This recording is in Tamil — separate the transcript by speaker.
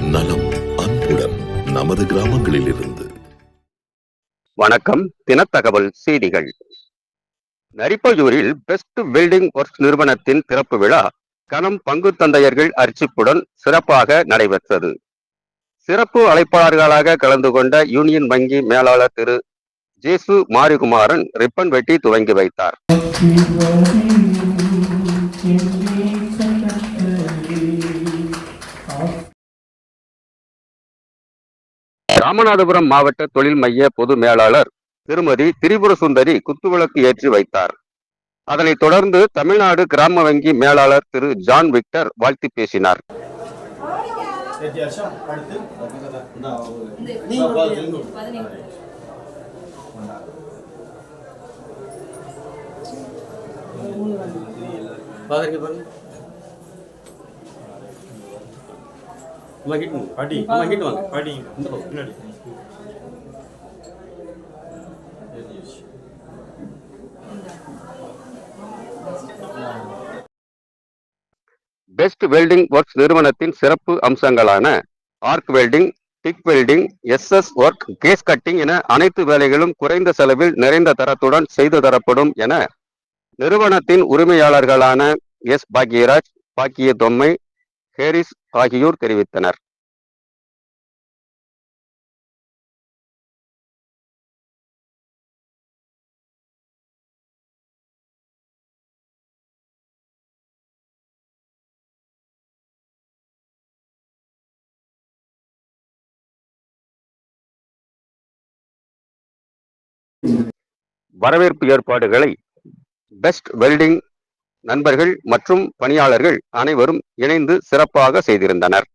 Speaker 1: நலம் அன்புடன் நமது கிராமங்களில் இருந்து வணக்கம். தினத்தகவல் செய்திகள். நரிப்பையூரில் பெஸ்ட் வெல்டிங் ஒர்க்ஸ் நிறுவனத்தின் திறப்பு விழா கனம் பங்கு தந்தையர்கள் அர்ச்சிப்புடன் சிறப்பாக நடைபெற்றது. சிறப்பு அழைப்பாளர்களாக கலந்து கொண்ட யூனியன் வங்கி மேலாளர் திரு ஜேசு மாரிகுமாரன் ரிப்பன் வெட்டி துவங்கி வைத்தார். ராமநாதபுரம் மாவட்ட தொழில் மைய பொது மேலாளர் திருமதி திரிபுர சுந்தரி குத்துவிளக்கு ஏற்றி வைத்தார். அதனைத் தொடர்ந்து தமிழ்நாடு கிராம வங்கி மேலாளர் திரு ஜான் விக்டர் வாழ்த்தி பேசினார்.
Speaker 2: பாருங்க அம்மா கிட்ட வாங்க.
Speaker 3: பாட்டி
Speaker 2: அம்மா கிட்ட வாங்க
Speaker 3: பாட்டி
Speaker 2: இந்த பக்கம்.
Speaker 3: பின்னாடி.
Speaker 1: பெஸ்ட் வெல்டிங் ஒர்க்ஸ் நிறுவனத்தின் சிறப்பு அம்சங்களான arc welding TIG welding SS work gas cutting என அனைத்து வேலைகளும் குறைந்த செலவில் நிறைந்த தரத்துடன் செய்து தரப்படும் என நிறுவனத்தின் உரிமையாளர்களான எஸ் பாக்கியராஜ் பாக்கிய தொம்மை ஹேரிஸ் ஆகியோர் தெரிவித்தனர். வரவேற்பு ஏற்பாடுகளை பெஸ்ட் வெல்டிங் நண்பர்கள் மற்றும் பணியாளர்கள் அனைவரும் இணைந்து சிறப்பாக செய்திருந்தனர்.